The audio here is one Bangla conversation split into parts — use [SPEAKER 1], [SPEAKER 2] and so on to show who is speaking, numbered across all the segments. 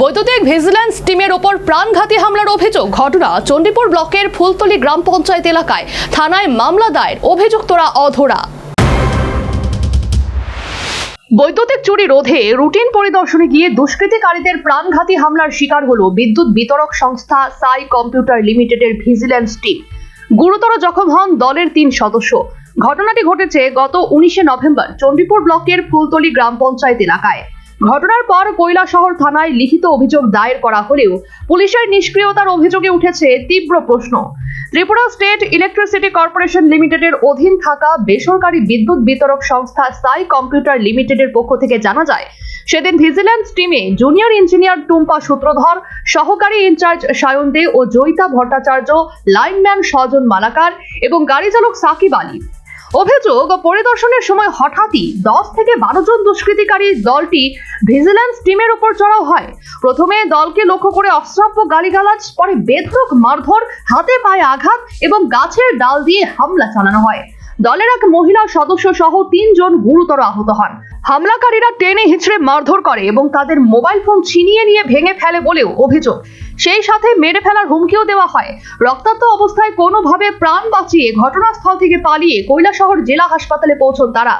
[SPEAKER 1] বৈদ্যুতিক ভিজিল্যান্স টিমের ওপর প্রাণঘাতী হামলার অভিযোগ। ঘটনা চণ্ডীপুর ব্লকের ফুলতলি গ্রাম পঞ্চায়েত এলাকায়। থানায় মামলা দায়ের। অভিযুক্তরা অধরা। বৈদ্যুতিক চুরি রোধে রুটিন পরিদর্শনে গিয়ে দুষ্কৃতিকারীদের প্রাণঘাতী হামলার শিকার হলো বিদ্যুৎ বিতরক সংস্থা সাই কম্পিউটার লিমিটেডের ভিজিল্যান্স টিম। গুরুতর জখম হন দলের তিন সদস্য। ঘটনাটি ঘটেছে গত উনিশে নভেম্বর চণ্ডীপুর ব্লকের ফুলতলি গ্রাম পঞ্চায়েত এলাকায়। ঘটনার পর কৈলাসহর থানায় লিখিত অভিযোগ দায়ের করা হলেও পুলিশের নিষ্ক্রিয়তার অভিযোগে উঠেছে তীব্র প্রশ্ন। ত্রিপুরা স্টেট ইলেকট্রিসিটি কর্পোরেশন লিমিটেডের অধীন থাকা বেসরকারি বিদ্যুৎ বিতরক সংস্থা সাই কম্পিউটার লিমিটেডের পক্ষ থেকে জানা যায়, সেদিন ভিজিল্যান্স টিমে জুনিয়র ইঞ্জিনিয়ার টুম্পা সূত্রধর, সহকারী ইনচার্জ সায়ন দে ও জয়িতা ভট্টাচার্য, লাইনম্যান স্বজন মালাকার এবং গাড়ি চালক সাকিব আলী। অভিযোগ, পরিদর্শনের সময় হঠাৎই দশ থেকে বারো জন দুষ্কৃতিকারী দলটি ভিজিল্যান্স টিমের উপর চড়াও হয়। প্রথমে দলকে লক্ষ্য করে অশ্রাব্য গালিগালাজ, পরে বেধরক মারধর, হাতে পায়ে আঘাত এবং গাছের ডাল দিয়ে হামলা চালানো হয়। দলের এক মহিলা সদস্য সহ তিনজন গুরুতর আহত হন। হামলাকারীরা টেনে হিচড়ে মারধর করে এবং তাদের মোবাইল ফোন ছিনিয়ে নিয়ে ভেঙে ফেলে বলেও অভিযোগ। সেই সাথে মেরে ফেলার হুমকিও দেওয়া হয়। রক্তাক্ত অবস্থায় কোনোভাবে প্রাণ বাঁচিয়ে ঘটনাস্থল থেকে পালিয়ে কৈলাসহর জেলা হাসপাতালে পৌঁছন তারা।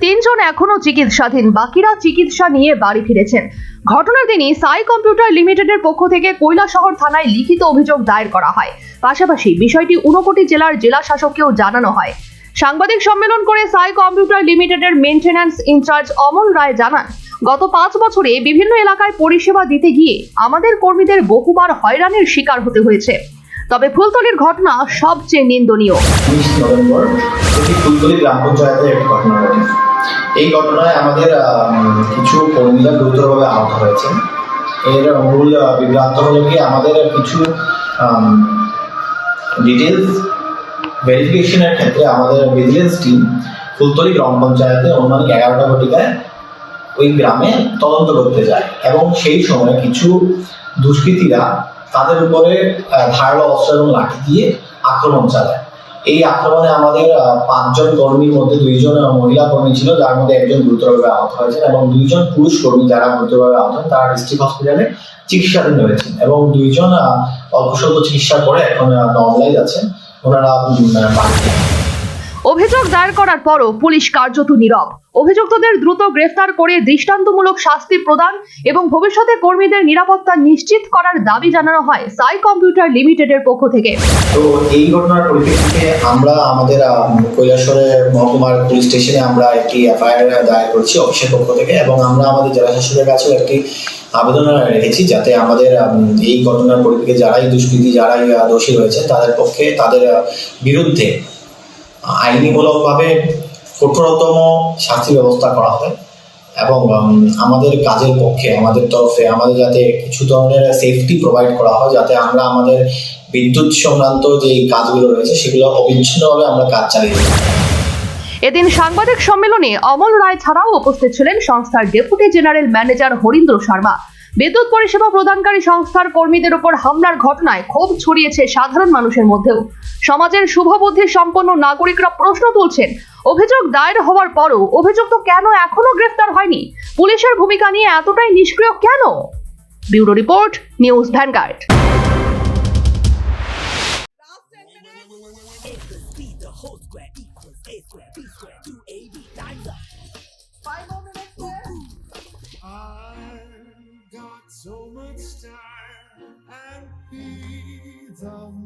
[SPEAKER 1] তিনজন এখনও চিকিৎসাধীন, বাকিরা চিকিৎসা নিয়ে বাড়ি ফিরেছেন। ঘটনার দিনই সাই কম্পিউটার লিমিটেডের পক্ষ থেকে কৈলাসহর থানায় লিখিত অভিযোগ দায়ের করা হয়। পাশাপাশি বিষয়টি ঊনকোটি জেলার জেলা শাসককেও জানানো হয়। সাংবাদিক সম্মেলন করে সাই কম্পিউটার লিমিটেডের মেনটেন্যান্স ইনচার্জ অমল রায় জানান গত পাঁচ বছরে বিভিন্ন এলাকায় পরিষেবা দিতে গিয়ে আমাদের কর্মীদের বহুবার হয়রানির শিকার হতে হয়েছে। তবে ফুলতলির ঘটনা সবচেয়ে নিন্দনীয়।
[SPEAKER 2] ফুলতলি এই ঘটনায় আমাদের কিছু কর্মীরা গুরুতরভাবে আহত হয়েছেন। এর মূল বিভ্রান্ত হলো কি, আমাদের কিছু ডিটেলস ভেরিফিকেশনের ক্ষেত্রে আমাদের ভিজিলেন্স টিম ফুলতলি গ্রাম পঞ্চায়েতে অনুমানিক এগারোটা ঘটিকায় ওই গ্রামে তদন্ত করতে যায় এবং সেই সময় কিছু দুষ্কৃতীরা তাদের উপরে ধারালো অস্ত্র এবং লাঠি দিয়ে আক্রমণ চালায়। এই আক্রমণে আমাদের পাঁচজন কর্মীর মধ্যে দুইজন মহিলা কর্মী ছিল, যার মধ্যে একজন গুরুতরভাবে আহত হয়েছেন এবং দুইজন পুরুষ কর্মী যারা গুরুতরভাবে আহত হন, তারা ডিস্ট্রিক্ট হসপিটালে চিকিৎসাধীন রয়েছেন এবং দুইজন অল্প স্বল্প চিকিৎসার পরে এখন নর্মালাইজ আছেন। ওনারা বাড়িতে
[SPEAKER 1] অভিযোগ দায়ের করার পরও পুলিশ কার্যত নীরব। অভিযুক্তদের দ্রুত গ্রেফতার করে দৃষ্টান্তমূলক শাস্তি প্রদান এবং ভবিষ্যতে কর্মীদের নিরাপত্তা নিশ্চিত করার দাবি জানানো হয় সাই কম্পিউটার লিমিটেডের পক্ষ থেকে।
[SPEAKER 2] তো এই ঘটনার পরিপ্রেক্ষিতে আমরা আমাদের আহ, কৈলাসহরে মহকুমার পুলিশ স্টেশনে আমরা একটি এফআইআর দায়ের করছি অফিসের পক্ষ থেকে এবং আমরা আমাদের জেলা শাসকের কাছেও একটি আবেদন রেখেছি যাতে আমাদের এই ঘটনার পরিপ্রেক্ষিতে যারাই দুষ্কৃতী যারাই দোষী রয়েছে তাদের পক্ষে তাদের বিরুদ্ধে আইনিমূলকভাবে কঠোরতম শাস্তি ব্যবস্থা করা হয় এবং আমাদের কাজের পক্ষে, আমাদের তরফে, আমাদের যাতে কিছু ধরনের সেফটি প্রোভাইড করা হয় যাতে আমরা আমাদের বিদ্যুৎ সংক্রান্ত যে কাজগুলো রয়েছে সেগুলো অবিচ্ছিন্নভাবে আমরা কাজ চালিয়ে
[SPEAKER 1] এদিন সাংবাদিক সম্মেলনে অমল রায় ছাড়াও উপস্থিত ছিলেন সংস্থার deputy general manager Harindra Sharma. বিদ্যুৎ পরিষেবা প্রদানকারী সংস্থার কর্মীদের উপর হামলার ঘটনায় ক্ষোভ ছড়িয়েছে সাধারণ মানুষের মধ্যেও। সমাজের শুভবুদ্ধি সম্পন্ন নাগরিকরা প্রশ্ন তুলছেন, অভিযোগ দায়ের হওয়ার পরও অভিযুক্ত কেন এখনও গ্রেফতার হয়নি? পুলিশের ভূমিকা নিয়ে এতটাই নিষ্ক্রিয় কেন? Bureau report, News Vanguard.